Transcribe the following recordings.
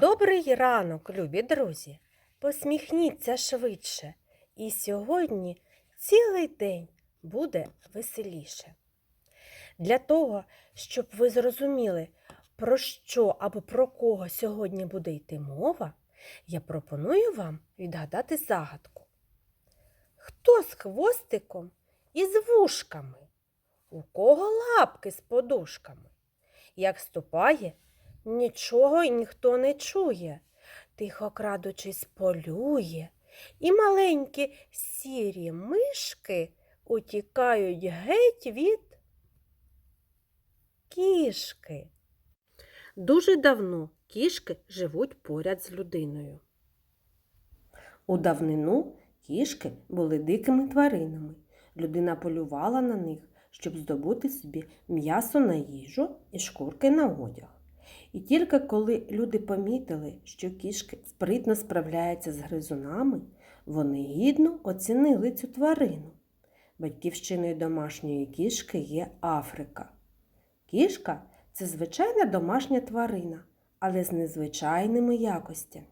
Добрий ранок, любі друзі. Посміхніться швидше. І сьогодні цілий день буде веселіше. Для того, щоб ви зрозуміли, про що або про кого сьогодні буде йти мова, я пропоную вам відгадати загадку. Хто з хвостиком і з вушками? У кого лапки з подушками? Як ступає, нічого й ніхто не чує, тихо крадучись полює, і маленькі сірі мишки утікають геть від кішки. Дуже давно кішки живуть поряд з людиною. У давнину кішки були дикими тваринами. Людина полювала на них, щоб здобути собі м'ясо на їжу і шкурки на одяг. І тільки коли люди помітили, що кішки спритно справляються з гризунами, вони гідно оцінили цю тварину. Батьківщиною домашньої кішки є Африка. Кішка це звичайна домашня тварина, але з незвичайними якостями.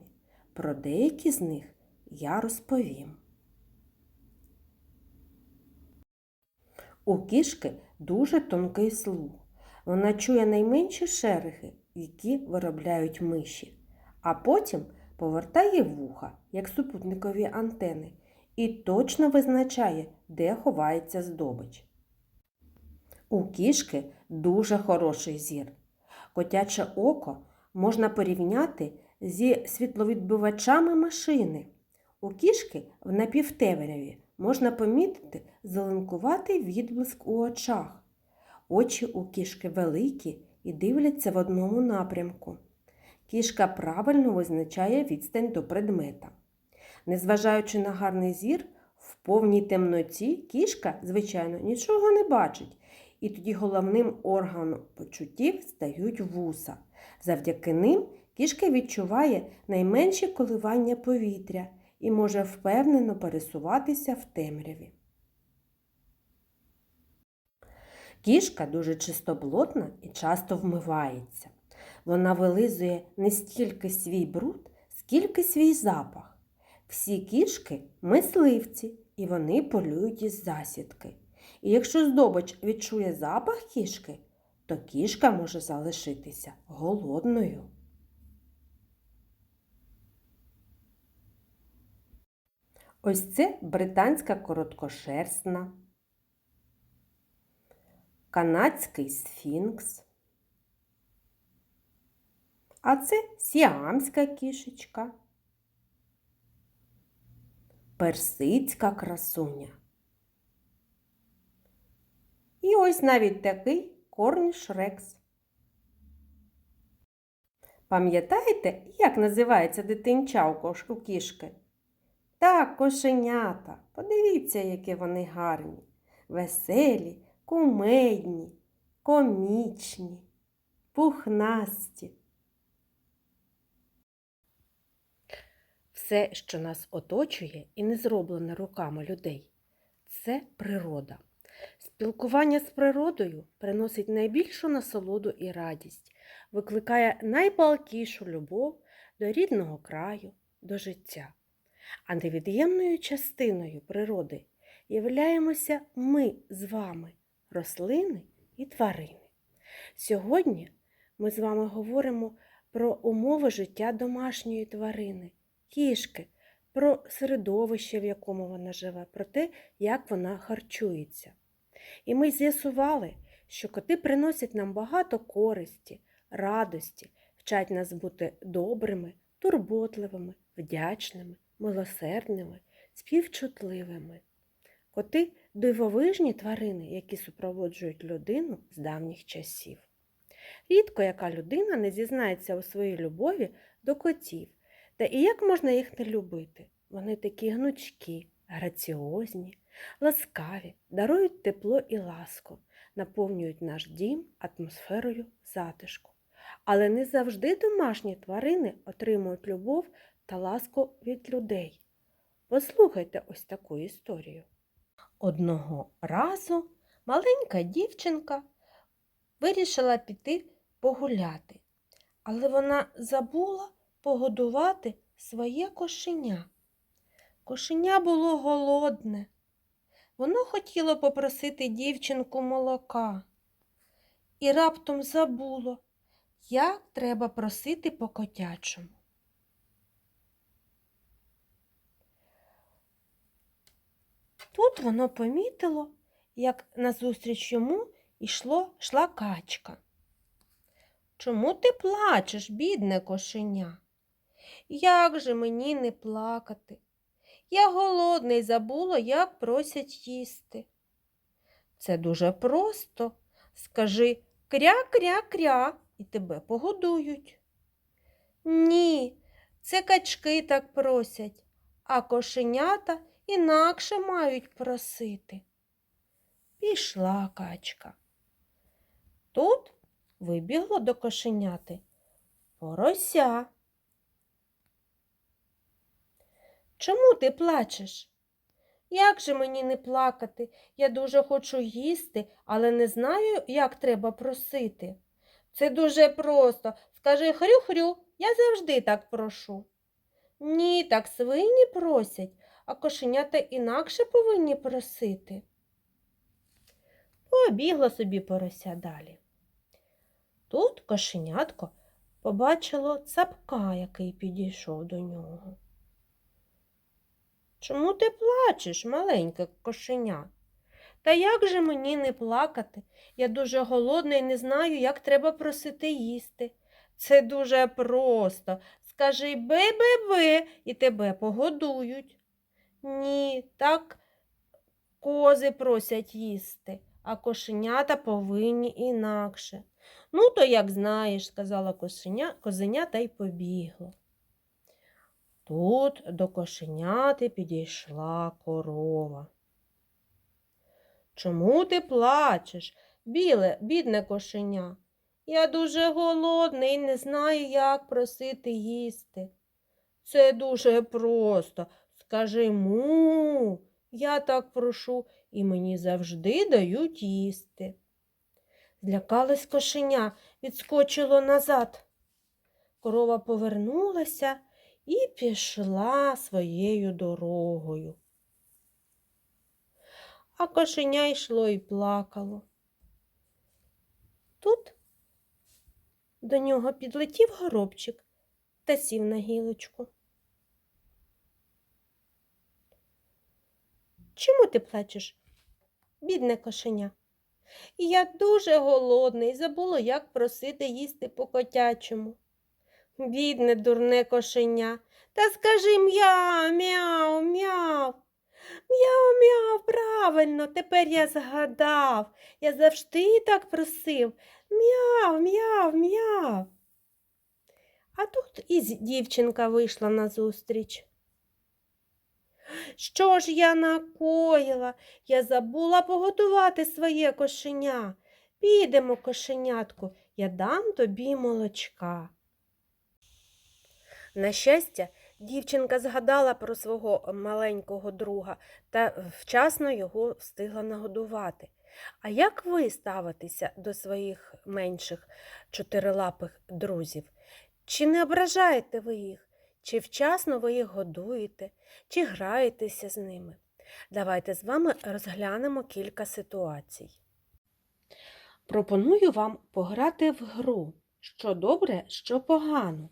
Про деякі з них я розповім. У кішки дуже тонкий слух. Вона чує найменші шерехи, які виробляють миші, а потім повертає вуха, як супутникові антени, і точно визначає, де ховається здобич. У кішки дуже хороший зір. Котяче око можна порівняти зі світловідбивачами машини. У кішки в напівтемряві можна помітити зеленкуватий відблиск у очах. Очі у кішки великі і дивляться в одному напрямку. Кішка правильно визначає відстань до предмета. Незважаючи на гарний зір, в повній темноті кішка, звичайно, нічого не бачить, і тоді головним органом почуттів стають вуса. Завдяки ним кішка відчуває найменші коливання повітря і може впевнено пересуватися в темряві. Кішка дуже чистоблотна і часто вмивається. Вона вилизує не стільки свій бруд, скільки свій запах. Всі кішки мисливці, і вони полюють із засідки. І якщо здобич відчує запах кішки, то кішка може залишитися голодною. Ось це британська короткошерстна, канадський сфінкс. А це сіамська кішечка, персидська красуня. І ось навіть такий корніш рекс. Пам'ятаєте, як називається дитинча у кішки? Так, кошенята. Подивіться, які вони гарні, веселі, кумедні, комічні, пухнасті. Все, що нас оточує і не зроблене руками людей, це природа. Спілкування з природою приносить найбільшу насолоду і радість, викликає найпалкішу любов до рідного краю, до життя. А невід'ємною частиною природи являємося ми з вами, рослини і тварини. Сьогодні ми з вами говоримо про умови життя домашньої тварини, кішки, про середовище, в якому вона живе, про те, як вона харчується. І ми з'ясували, що коти приносять нам багато користі, радості, вчать нас бути добрими, турботливими, вдячними, милосердними, співчутливими. Коти дивовижні тварини, які супроводжують людину з давніх часів. Рідко яка людина не зізнається у своїй любові до котів. Та і як можна їх не любити? Вони такі гнучкі, граціозні, ласкаві, дарують тепло і ласку, наповнюють наш дім атмосферою затишку. Але не завжди домашні тварини отримують любов та ласку від людей. Послухайте ось таку історію. Одного разу маленька дівчинка вирішила піти погуляти, але вона забула погодувати своє кошеня. Кошеня було голодне. Воно хотіло попросити дівчинку молока і раптом забуло, як треба просити по котячому. Тут воно помітило, як назустріч йому йшло шла качка. Чому ти плачеш, бідне кошеня? Як же мені не плакати? Я голодний забула, як просять їсти. Це дуже просто. Скажи кря-кря-кря і тебе погодують. Ні, це качки так просять, а кошенята інакше мають просити. Пішла качка. Тут вибігло до кошеняти порося. Чому ти плачеш? Як же мені не плакати? Я дуже хочу їсти, але не знаю, як треба просити. Це дуже просто. Скажи хрю-хрю, я завжди так прошу. Ні, так свині просять, а кошенята інакше повинні просити. Побігла собі порося далі. Тут кошенятко побачило цапка, який підійшов до нього. Чому ти плачеш, маленьке кошеня? Та як же мені не плакати? Я дуже голодна і не знаю, як треба просити їсти. Це дуже просто. Скажи бе-бе-бе і тебе погодують. Ні, так кози просять їсти, а кошенята повинні інакше. Ну, то як знаєш, сказала кошеня, козеня та й побігло. Тут до кошеняти підійшла корова. Чому ти плачеш, біле, бідне кошеня? Я дуже голодний не знаю, як просити їсти. Це дуже просто. Скажи му, я так прошу, і мені завжди дають їсти. Злякалось кошеня, відскочило назад. Корова повернулася і пішла своєю дорогою. А кошеня йшло і плакало. Тут до нього підлетів горобчик та сів на гілочку. Чому ти плачеш, бідне кошеня? Я дуже голодний забула, як просити їсти по котячому. Бідне, дурне кошеня. Та скажи м'яу, мяу, мяу. Мяу, мяу, правильно, тепер я згадав. Я завжди так просив. Мяу, мяу, мяу. А тут і дівчинка вийшла назустріч. Що ж я накоїла? Я забула погодувати своє кошеня. Підемо, кошенятку, я дам тобі молочка. На щастя, дівчинка згадала про свого маленького друга та вчасно його встигла нагодувати. А як ви ставитеся до своїх менших чотирилапих друзів? Чи не ображаєте ви їх? Чи вчасно ви їх годуєте, чи граєтеся з ними? Давайте з вами розглянемо кілька ситуацій. Пропоную вам пограти в гру, що добре, що погано.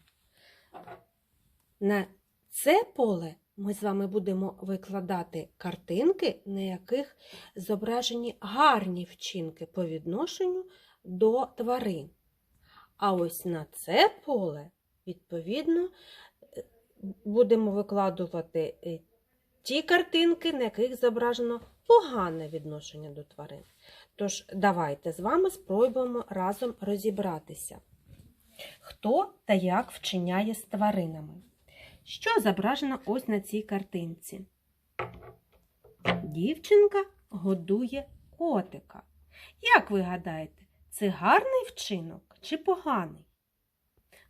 На це поле ми з вами будемо викладати картинки, на яких зображені гарні вчинки по відношенню до тварин. А ось на це поле, відповідно, будемо викладувати е, ті картинки, на яких зображено погане відношення до тварин. Тож, давайте з вами спробуємо разом розібратися, хто та як вчиняє з тваринами. Що зображено ось на цій картинці? Дівчинка годує котика. Як ви гадаєте, це гарний вчинок чи поганий?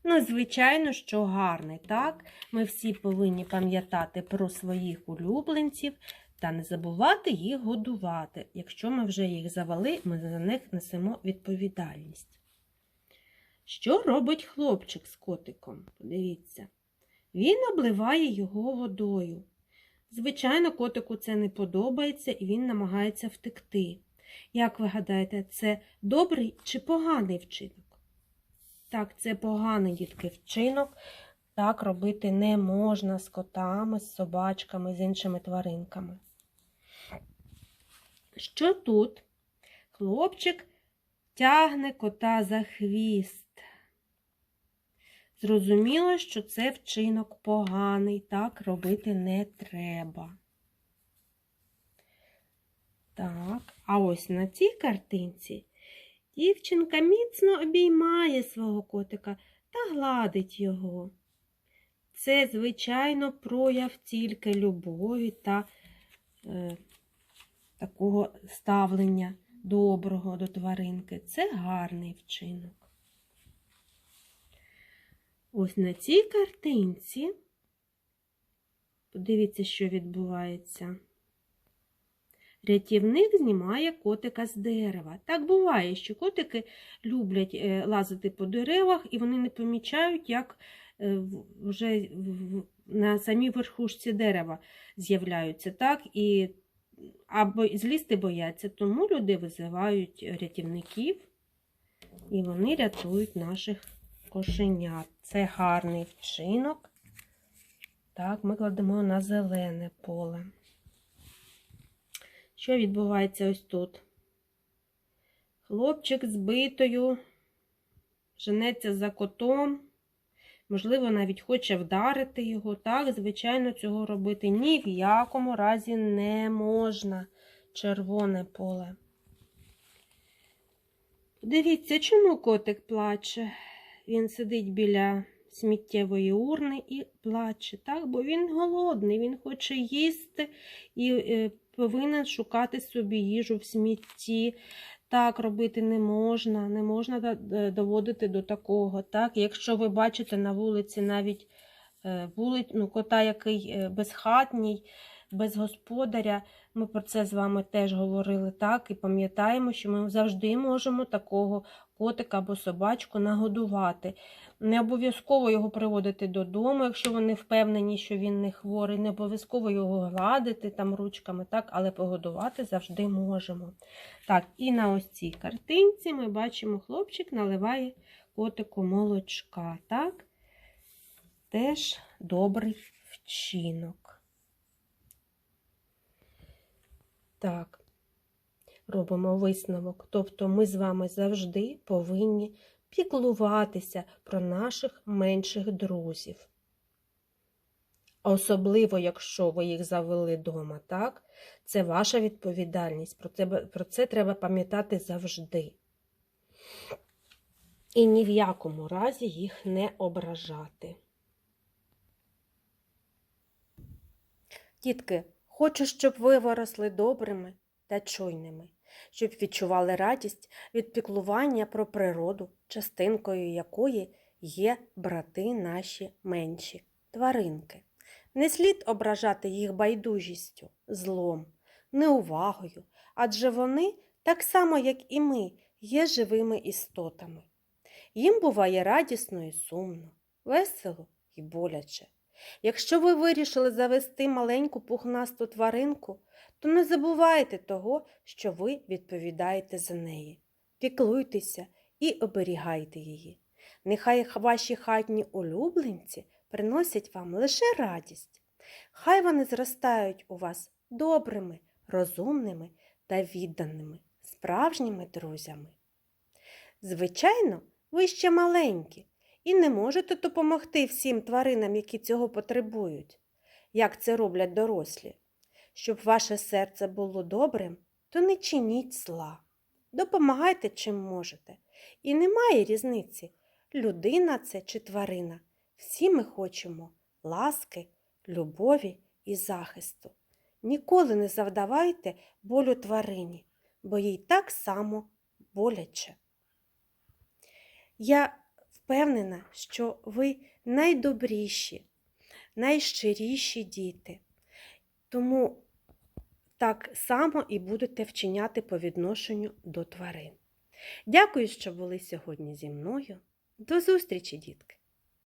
Ну, звичайно, що гарний, так? Ми всі повинні пам'ятати про своїх улюбленців та не забувати їх годувати. Якщо ми вже їх завели, ми за них несемо відповідальність. Що робить хлопчик з котиком? Подивіться. Він обливає його водою. Звичайно, котику це не подобається і він намагається втекти. Як ви гадаєте, це добрий чи поганий вчинок? Так, це поганий дітки вчинок. Так робити не можна з котами, з собачками, з іншими тваринками. Що тут? Хлопчик тягне кота за хвіст. Зрозуміло, що це вчинок поганий, так робити не треба. Так, а ось на цій картинці дівчинка міцно обіймає свого котика та гладить його. Це, звичайно, прояв тільки любові та е, такого ставлення доброго до тваринки. Це гарний вчинок. Ось на цій картинці, подивіться, що відбувається. Рятівник знімає котика з дерева. Так буває, що котики люблять е, лазити по деревах, і вони не помічають, як е, вже на самій верхушці дерева з'являються. Так? І або злізти бояться, тому люди визивають рятівників, і вони рятують наших кошенят. Це гарний вчинок. Так, ми кладемо на зелене поле. Що відбувається ось тут? Хлопчик з битою женеться за котом, можливо, навіть хоче вдарити його. Так, звичайно, цього робити ні в якому разі не можна. Червоне поле. Дивіться, чому котик плаче? Він сидить біля сміттєвої урни і плаче, так? бо він голодний, він хоче їсти і е, повинен шукати собі їжу в смітті. Так робити не можна, не можна доводити до такого. Так? Якщо ви бачите на вулиці навіть е, вулиць, ну, кота, який е, безхатній, без господаря, ми про це з вами теж говорили, так, і пам'ятаємо, що ми завжди можемо такого котика або собачку нагодувати. Не обов'язково його приводити додому, якщо вони впевнені, що він не хворий, не обов'язково його гладити там ручками, так, але погодувати завжди можемо. Так, і на ось цій картинці ми бачимо, хлопчик наливає котику молочка. Так? Теж добрий вчинок. Так, робимо висновок. Тобто ми з вами завжди повинні піклуватися про наших менших друзів. Особливо, якщо ви їх завели вдома, так? Це ваша відповідальність. Про це, про це треба пам'ятати завжди. І ні в якому разі їх не ображати. Дітки, хочу, щоб ви виросли добрими та чуйними, щоб відчували радість від піклування про природу, частинкою якої є брати наші менші тваринки. Не слід ображати їх байдужістю, злом, неувагою, адже вони, так само як і ми, є живими істотами. Їм буває радісно і сумно, весело і боляче. Якщо ви вирішили завести маленьку пухнасту тваринку, то не забувайте того, що ви відповідаєте за неї. Піклуйтеся і оберігайте її. Нехай ваші хатні улюбленці приносять вам лише радість. Хай вони зростають у вас добрими, розумними та відданими, справжніми друзями. Звичайно, ви ще маленькі і не можете допомогти всім тваринам, які цього потребують, як це роблять дорослі. Щоб ваше серце було добрим, то не чиніть зла. Допомагайте чим можете. І немає різниці, людина це чи тварина. Всі ми хочемо ласки, любові і захисту. Ніколи не завдавайте болю тварині, бо їй так само боляче. Я впевнена, що ви найдобріші, найщиріші діти. Тому так само і будете вчиняти по відношенню до тварин. Дякую, що були сьогодні зі мною. До зустрічі, дітки!